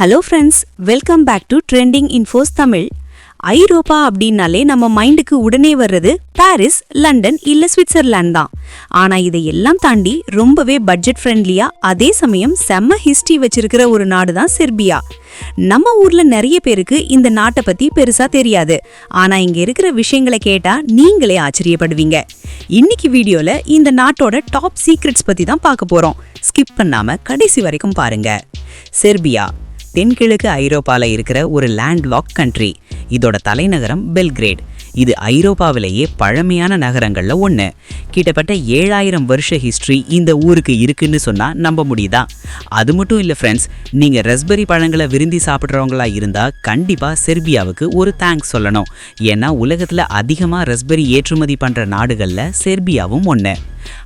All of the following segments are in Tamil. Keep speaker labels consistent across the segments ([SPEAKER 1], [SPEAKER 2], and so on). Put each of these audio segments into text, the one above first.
[SPEAKER 1] Hello friends welcome back to trending infos Tamil ஐரோப்பா அப்படின்னாலே நம்ம மைண்டுக்கு உடனே வர்றது பாரிஸ் லண்டன் இல்ல சுவிட்சர்லாந்து தான். ஆனா இதை எல்லாம் தாண்டி ரொம்பவே பட்ஜெட் ஃப்ரெண்ட்லியா அதே சமயம் செம்ம ஹிஸ்டரி வச்சிருக்கிற ஒரு நாடு தான் செர்பியா. நம்ம ஊர்ல நிறைய பேருக்கு இந்த நாட்டை பத்தி பெருசா தெரியாது. ஆனா இங்க இருக்கிற விஷயங்களை கேட்டா நீங்களே ஆச்சரியப்படுவீங்க. இன்னைக்கு வீடியோல இந்த நாட்டோட டாப் சீக்ரெட்ஸ் பத்தி தான் பார்க்க போறோம். ஸ்கிப் பண்ணாம கடைசி வரைக்கும் பாருங்க. செர்பியா தென்கிழக்கு ஐரோப்பாவில் இருக்கிற ஒரு லேண்ட்லாக் கண்ட்ரி இதோட தலைநகரம் பெல்கிரேட். இது ஐரோப்பாவிலேயே பழமையான நகரங்களில் ஒன்று கிட்டத்தட்ட ஏழாயிரம் வருஷ ஹிஸ்ட்ரி இந்த ஊருக்கு இருக்குன்னு சொன்னால் நம்ப முடியுதா? அது மட்டும் இல்லை ஃப்ரெண்ட்ஸ் நீங்கள் ரஸ்பெரி பழங்களை விரும்பி சாப்பிட்றவங்களா இருந்தால் கண்டிப்பாக செர்பியாவுக்கு ஒரு தேங்க்ஸ் சொல்லணும். ஏன்னா உலகத்தில் அதிகமாக ரஸ்பெரி ஏற்றுமதி பண்ணுற நாடுகளில் செர்பியாவும் ஒன்று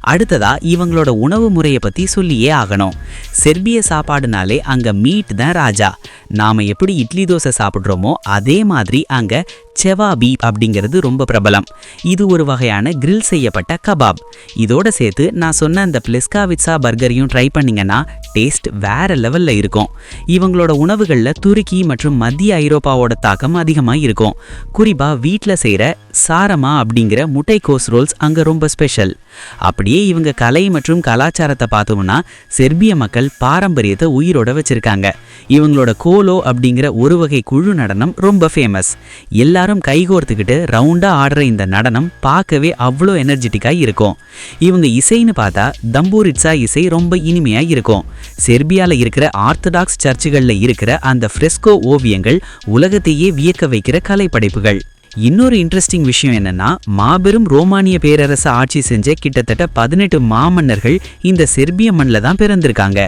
[SPEAKER 1] அடுத்ததா இவங்களோட உணவு முறையை பத்தி சொல்லியே ஆகணும். செர்பிய சாப்பாடுனாலே அங்க மீட் தான் ராஜா. நாம எப்படி இட்லி தோசை சாப்பிட்றோமோ அதே மாதிரி அங்க செவாபி அப்படிங்கிறது ரொம்ப பிரபலம். இது ஒரு வகையான கிரில் செய்யப்பட்ட கபாப். இதோட சேர்த்து நான் சொன்ன அந்த பிளெஸ்காவிட்ஸா பர்கரையும் ட்ரை பண்ணீங்கன்னா டேஸ்ட் வேற லெவல்ல இருக்கும். இவங்களோட உணவுகளில் துருக்கி மற்றும் மத்திய ஐரோப்பாவோட தாக்கம் அதிகமாக இருக்கும். குறிப்பா வீட்டில் செய்கிற சாரமா அப்படிங்கிற முட்டைக்கோஸ் ரோல்ஸ் அங்கே ரொம்ப ஸ்பெஷல் அப்படியே இவங்க கலை மற்றும் கலாச்சாரத்தை பார்த்தோம்னா செர்பிய மக்கள் பாரம்பரியத்தை உயிரோட வச்சிருக்காங்க. இவங்களோட கோலோ அப்படிங்கிற ஒரு வகை குழு நடனம் ரொம்ப ஃபேமஸ் எல்லாரும் கைகோர்த்துக்கிட்டு ரவுண்டாக ஆடுற இந்த நடனம் பார்க்கவே அவ்வளோ எனர்ஜெட்டிக்காக இருக்கும். இவங்க இசைன்னு பார்த்தா தம்பூரிட்ஸா இசை ரொம்ப இனிமையாக இருக்கும். செர்பியாவில் இருக்கிற ஆர்த்தடாக்ஸ் சர்ச்சுகளில் இருக்கிற அந்த ஃப்ரெஸ்கோ ஓவியங்கள் உலகத்தையே வியக்க வைக்கிற கலைப்படைப்புகள். இன்னொரு இன்ட்ரெஸ்டிங் விஷயம் என்னன்னா மாபெரும் ரோமானிய பேரரசு ஆட்சி செஞ்ச கிட்டத்தட்ட பதினெட்டு மாமன்னர்கள் இந்த செர்பிய மண்ணில் தான் பிறந்திருக்காங்க.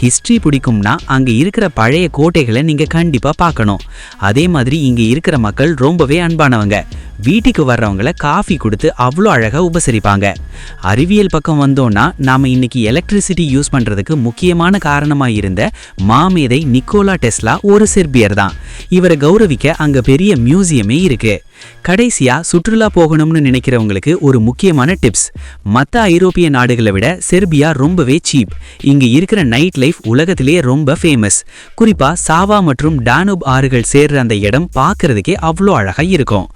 [SPEAKER 1] ஹிஸ்ட்ரி பிடிக்கும்னா அங்கே இருக்கிற பழைய கோட்டைகளை நீங்கள் கண்டிப்பாக பார்க்கணும். அதே மாதிரி இங்கே இருக்கிற மக்கள் ரொம்பவே அன்பானவங்க. வீட்டுக்கு வர்றவங்கள காஃபி கொடுத்து அவ்வளோ அழகாக உபசரிப்பாங்க. அறிவியல் பக்கம் வந்தோன்னா நாம இன்னைக்கு எலக்ட்ரிசிட்டி யூஸ் பண்ணுறதுக்கு முக்கியமான காரணமாக இருந்த மாமேதை நிக்கோலா டெஸ்லா ஒரு செர்பியர் தான் இவரை கௌரவிக்க அங்கே பெரிய மியூசியமே இருக்கு. கடைசியா சுற்றுலா போகணும்னு நினைக்கிறவங்களுக்கு ஒரு முக்கியமான டிப்ஸ் மற்ற ஐரோப்பிய நாடுகளை விட செர்பியா ரொம்பவே சீப் இங்கு இருக்கிற நைட் லைஃப் உலகத்திலேயே ரொம்ப ஃபேமஸ் குறிப்பா சாவா மற்றும் டானுப் ஆறுகள் சேர்ற அந்த இடம் பார்க்கறதுக்கே அவ்வளோ அழகாக இருக்கும்.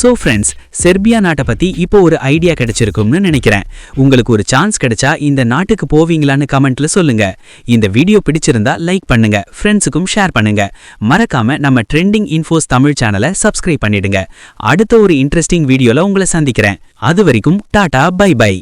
[SPEAKER 1] ஸோ ஃப்ரெண்ட்ஸ் செர்பியா நாட்டை பத்தி இப்போ ஒரு ஐடியா கிடைச்சிருக்கும்னு நினைக்கிறேன். உங்களுக்கு ஒரு சான்ஸ் கிடைச்சா இந்த நாட்டுக்கு போவீங்களான்னு கமெண்ட்ல சொல்லுங்க. இந்த வீடியோ பிடிச்சிருந்தா லைக் பண்ணுங்க ஃப்ரெண்ட்ஸுக்கும் ஷேர் பண்ணுங்க. மறக்காம நம்ம ட்ரெண்டிங் இன்ஃபோஸ் தமிழ் சேனலை சப்ஸ்கிரைப் பண்ணிடுங்க. அடுத்த ஒரு இன்ட்ரெஸ்டிங் வீடியோல உங்களை சந்திக்கிறேன். அது வரைக்கும் டாடா பை பை